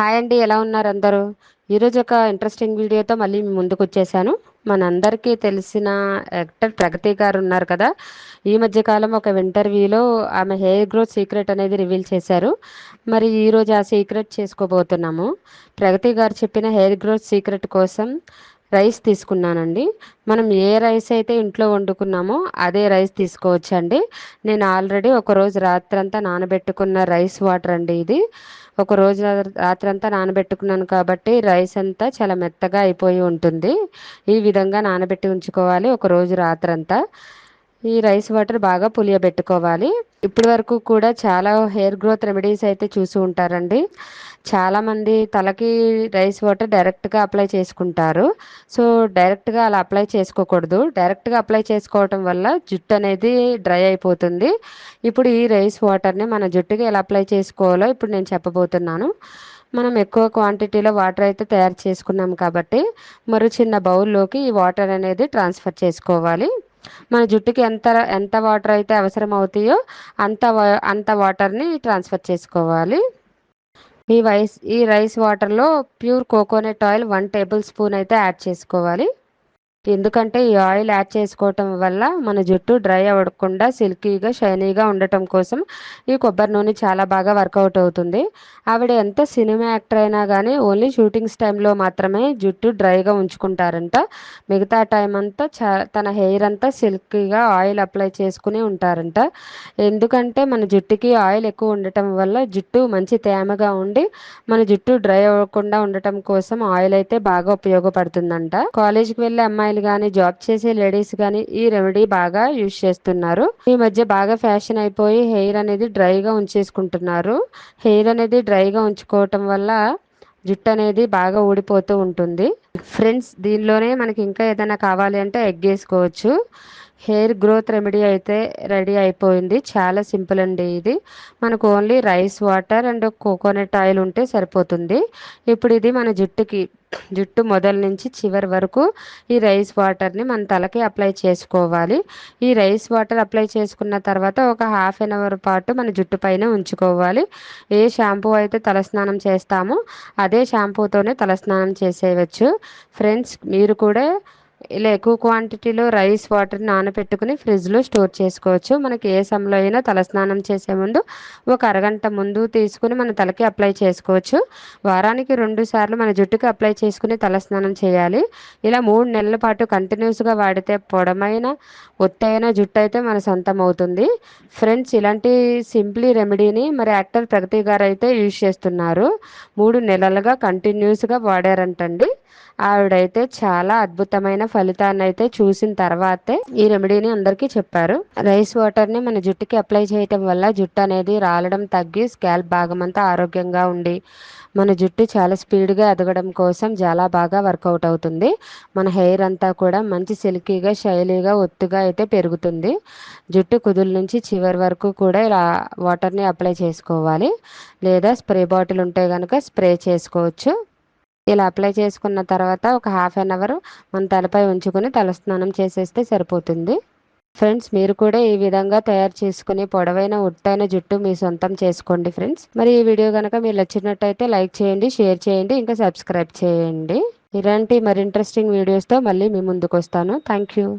Hi అండి ఎలా ఉన్నారు అందరూ? ఈరోజు ఒక ఇంట్రెస్టింగ్ వీడియోతో మళ్ళీ ముందుకు వచ్చేసాను. మనందరికీ తెలిసిన యాక్టర్ ప్రగతి గారు ఉన్నారు కదా. ఈ మధ్యకాలం ఒక ఇంటర్వ్యూలో ఆమె హెయిర్ గ్రోత్ సీక్రెట్ అనేది రివీల్ చేశారు. మరి ఈరోజు ఆ సీక్రెట్ చేసుకోబోతున్నాము. ప్రగతి గారు చెప్పిన హెయిర్ గ్రోత్ సీక్రెట్ కోసం రైస్ తీసుకున్నానండి. మనం ఏ రైస్ అయితే ఇంట్లో వండుకున్నామో అదే రైస్ తీసుకోవచ్చండి. నేను ఆల్రెడీ ఒక రోజు రాత్రంతా నానబెట్టుకున్న రైస్ వాటర్ అండి ఇది. ఒక రోజు రాత్రంతా నానబెట్టుకున్నాను కాబట్టి రైస్ అంతా చాలా మెత్తగా అయిపోయి ఉంటుంది. ఈ విధంగా నానబెట్టి ఉంచుకోవాలి ఒక రోజు రాత్రంతా. ఈ రైస్ వాటర్ బాగా పులియబెట్టుకోవాలి. ఇప్పటి వరకు కూడా చాలా హెయిర్ గ్రోత్ రెమెడీస్ అయితే చూసి ఉంటారండి. చాలామంది తలకి రైస్ వాటర్ డైరెక్ట్గా అప్లై చేసుకుంటారు. సో డైరెక్ట్గా అలా అప్లై చేసుకోకూడదు. డైరెక్ట్గా అప్లై చేసుకోవటం వల్ల జుట్టు అనేది డ్రై అయిపోతుంది. ఇప్పుడు ఈ రైస్ వాటర్ని మన జుట్టుకి ఎలా అప్లై చేసుకోవాలో ఇప్పుడు నేను చెప్పబోతున్నాను. మనం ఎక్కువ క్వాంటిటీలో వాటర్ అయితే తయారు చేసుకున్నాం కాబట్టి మరో చిన్న బౌల్లోకి ఈ వాటర్ అనేది ట్రాన్స్ఫర్ చేసుకోవాలి. మన జుట్టుకి ఎంత ఎంత వాటర్ అయితే అవసరం అవుతాయో అంత అంత వాటర్ని ట్రాన్స్ఫర్ చేసుకోవాలి. ఈ రైస్ ఈ రైస్ వాటర్లో pure coconut oil one tablespoon అయితే యాడ్ చేసుకోవాలి. ఎందుకంటే ఈ ఆయిల్ యాడ్ చేసుకోవటం వల్ల మన జుట్టు డ్రై అవ్వకుండా సిల్కీగా షైనీగా ఉండటం కోసం ఈ కొబ్బరి నూనె చాలా బాగా వర్కౌట్ అవుతుంది. ఆవిడ ఎంత సినిమా యాక్టర్ అయినా కానీ ఓన్లీ షూటింగ్స్ టైంలో మాత్రమే జుట్టు డ్రైగా ఉంచుకుంటారంట. మిగతా టైం అంతా చా తన హెయిర్ అంతా సిల్కీగా ఆయిల్ అప్లై చేసుకుని ఉంటారంట. ఎందుకంటే మన జుట్టుకి ఆయిల్ ఎక్కువ ఉండటం వల్ల జుట్టు మంచి తేమగా ఉండి మన జుట్టు డ్రై అవ్వకుండా ఉండటం కోసం ఆయిల్ అయితే బాగా ఉపయోగపడుతుందంట. కాలేజీకి వెళ్ళే అమ్మాయి అమ్మాయిలు కానీ జాబ్ చేసే లేడీస్ కానీ ఈ రెమెడీ బాగా యూజ్ చేస్తున్నారు. ఈ మధ్య బాగా ఫ్యాషన్ అయిపోయి హెయిర్ అనేది డ్రైగా ఉంచేసుకుంటున్నారు. హెయిర్ అనేది డ్రైగా ఉంచుకోవటం వల్ల జుట్టు అనేది బాగా ఊడిపోతూ ఉంటుంది. ఫ్రెండ్స్ దీనిలోనే మనకి ఇంకా ఏదైనా కావాలి అంటే ఎగ్ వేసుకోవచ్చు. హెయిర్ గ్రోత్ రెమెడీ అయితే రెడీ అయిపోయింది. చాలా సింపుల్ అండి ఇది. మనకు only rice water and coconut oil ఉంటే సరిపోతుంది. ఇప్పుడు ఇది మన జుట్టుకి జుట్టు మొదల నుంచి చివరి వరకు ఈ రైస్ వాటర్ని మన తలకి అప్లై చేసుకోవాలి. ఈ రైస్ వాటర్ అప్లై చేసుకున్న తర్వాత ఒక హాఫ్ అన్ అవర్ పాటు మన జుట్టు పైన ఉంచుకోవాలి. ఏ షాంపూ అయితే తలస్నానం చేస్తామో అదే షాంపూతోనే తలస్నానం చేసేయవచ్చు. ఫ్రెండ్స్ మీరు కూడా ఇలా ఎక్కువ క్వాంటిటీలో రైస్ వాటర్ నానబెట్టుకుని ఫ్రిడ్జ్లో స్టోర్ చేసుకోవచ్చు. మనకి ఏ సమయంలో అయినా తలస్నానం చేసే ముందు ఒక అరగంట ముందు తీసుకుని మన తలకి అప్లై చేసుకోవచ్చు. వారానికి రెండు సార్లు మన జుట్టుకి అప్లై చేసుకుని తలస్నానం చేయాలి. ఇలా మూడు నెలల పాటు కంటిన్యూస్గా వాడితే పొడమైన ఒత్తైన జుట్టు అయితే మన సొంతం అవుతుంది. ఫ్రెండ్స్ ఇలాంటి సింప్లీ రెమెడీని మరి యాక్టర్ ప్రగతి గారు అయితే యూజ్ చేస్తున్నారు. మూడు నెలలుగా కంటిన్యూస్గా వాడారంటండి. ఆవిడైతే చాలా అద్భుతమైన ఫలితాన్ని అయితే చూసిన తర్వాతే ఈ రెమెడీని అందరికీ చెప్పారు. రైస్ వాటర్ని మన జుట్టుకి అప్లై చేయటం వల్ల జుట్టు అనేది రాలడం తగ్గి స్కాల్ప్ భాగం అంతా ఆరోగ్యంగా ఉండి మన జుట్టు చాలా స్పీడ్గా ఎదగడం కోసం చాలా బాగా వర్కౌట్ అవుతుంది. మన హెయిర్ అంతా కూడా మంచి సిల్కీగా శైలిగా ఒత్తుగా అయితే పెరుగుతుంది. జుట్టు కుదుల నుంచి చివరి వరకు కూడా ఇలా వాటర్ని అప్లై చేసుకోవాలి. లేదా స్ప్రే బాటిల్ ఉంటే కనుక స్ప్రే చేసుకోవచ్చు. ఇలా అప్లై చేసుకున్న తర్వాత ఒక హాఫ్ అన్ అవర్ మన తలపై ఉంచుకొని తలస్నానం చేసేస్తే సరిపోతుంది. ఫ్రెండ్స్ మీరు కూడా ఈ విధంగా తయారు చేసుకుని పొడవైన ఉట్టైన జుట్టు మీ సొంతం చేసుకోండి ఫ్రెండ్స్ మరి ఈ వీడియో కనుక మీరు నచ్చినట్టయితే లైక్ చేయండి షేర్ చేయండి ఇంకా సబ్స్క్రైబ్ చేయండి. ఇలాంటి మరి ఇంట్రెస్టింగ్ వీడియోస్తో మళ్ళీ మీ ముందుకు వస్తాను థ్యాంక్ యూ